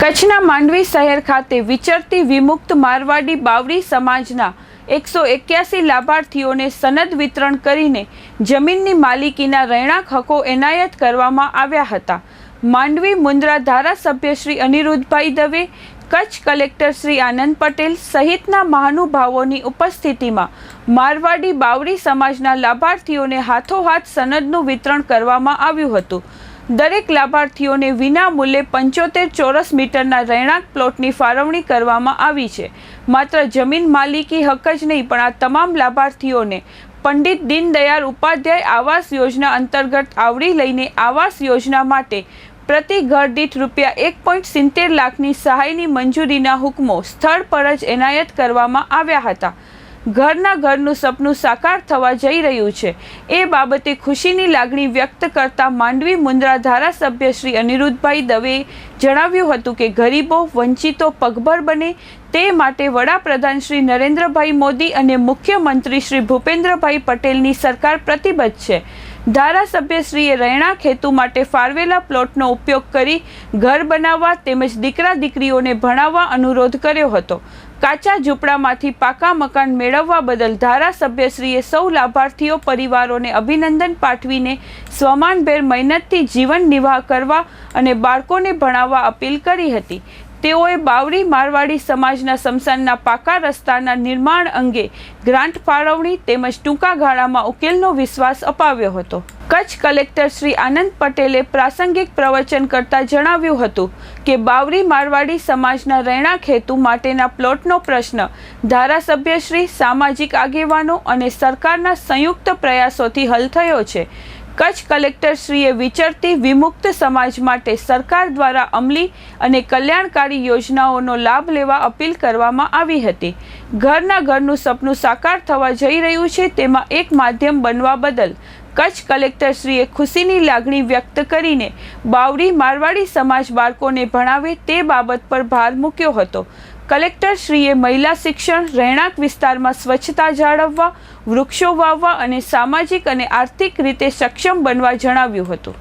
કચ્છના માંડવી શહેર ખાતે વિચરતી વિમુક્ત મારવાડી બાવરી સમાજના એકસો એક્યાસી લાભાર્થીઓને સનદ વિતરણ કરીને જમીનની માલિકીના રહેણાંક હકો એનાયત કરવામાં આવ્યા હતા. માંડવી મુન્દ્રા ધારાસભ્ય શ્રી અનિરુદ્ધભાઈ દવે, કચ્છ કલેક્ટર શ્રી આનંદ પટેલ સહિતના મહાનુભાવોની ઉપસ્થિતિમાં મારવાડી બાવરી સમાજના લાભાર્થીઓને હાથોહાથ સનદનું વિતરણ કરવામાં આવ્યું હતું. દરેક લાભાર્થીઓને વિના મૂલ્યે પંચોતેર ચોરસ મીટરના રહેણાંક પ્લોટની ફાળવણી કરવામાં આવી છે. માત્ર જમીન માલિકી હક જ નહીં, પણ આ તમામ લાભાર્થીઓને પંડિત દીનદયાળ ઉપાધ્યાય આવાસ યોજના અંતર્ગત આવરી લઈને આવાસ યોજના માટે પ્રતિ ઘર દીઠ રૂપિયા એક પોઈન્ટ સિત્તેર લાખની સહાયની મંજૂરીના હુકમો સ્થળ પર જ એનાયત કરવામાં આવ્યા હતા. ઘરના ઘરનું સપનું સાકાર થવા જઈ રહ્યું છે. એ બાબતે ખુશીની લાગણી વ્યક્ત કરતા માંડવી મુન્દ્રા ધારાસભ્ય શ્રી અનિરુદ્ધભાઈ દવેએ જણાવ્યું હતું કે ગરીબો, વંચિતો પગભર બને તે માટે વડાપ્રધાન શ્રી નરેન્દ્રભાઈ મોદી અને મુખ્યમંત્રી શ્રી ભૂપેન્દ્રભાઈ પટેલની સરકાર પ્રતિબદ્ધ છે. ધારાસભ્યશ્રીએ રહેણાંક હેતુ માટે ફાળવેલા પ્લોટનો ઉપયોગ કરી ઘર બનાવવા તેમજ દીકરા દીકરીઓને ભણાવવા અનુરોધ કર્યો હતો. કાચા ઝૂંપડામાંથી પાકા મકાન મેળવવા બદલ ધારાસભ્યશ્રીએ સૌ લાભાર્થીઓ, પરિવારોને અભિનંદન પાઠવીને સ્વમાનભેર મહેનતથી જીવન નિર્વાહ કરવા અને બાળકોને ભણાવવા અપીલ કરી હતી. તેઓએ બાવરી મારવાડી સમાજના સમસાનના પાકા રસ્તાના નિર્માણ અંગે ગ્રાન્ટ ફાળવણી તેમજ ટૂંકા ગાળામાં ઉકેલનો વિશ્વાસ અપાવ્યો હતો. કચ્છ કલેક્ટર શ્રી આનંદ પટેલે પ્રાસંગિક પ્રવચન કરતા જણાવ્યું હતું કે બાવરી મારવાડી સમાજના રહેણાંક હેતુ માટેના પ્લોટનો પ્રશ્ન ધારાસભ્યશ્રી સામાજિક આગેવાનો અને સરકારના સંયુક્ત પ્રયાસોથી હલ થયો છે. કચ્છ કલેક્ટરશ્રીએ વિચરતી વિમુક્ત સમાજ માટે સરકાર દ્વારા અમલી અને કલ્યાણકારી યોજનાઓનો લાભ લેવા અપીલ કરવામાં આવી હતી. ઘરના ઘરનું સપનું સાકાર થવા જઈ રહ્યું છે, તેમાં એક માધ્યમ બનવા બદલ કચ્છ કલેક્ટરશ્રીએ ખુશીની લાગણી વ્યક્ત કરીને બાવરી મારવાડી સમાજ બાળકોને ભણાવે તે બાબત પર ભાર મૂક્યો હતો. કલેક્ટરશ્રીએ મહિલા શિક્ષણ, રહેણાંક વિસ્તારમાં સ્વચ્છતા જાળવવા, વૃક્ષો વાવવા અને સામાજિક અને આર્થિક રીતે સક્ષમ બનવા જણાવ્યું હતું.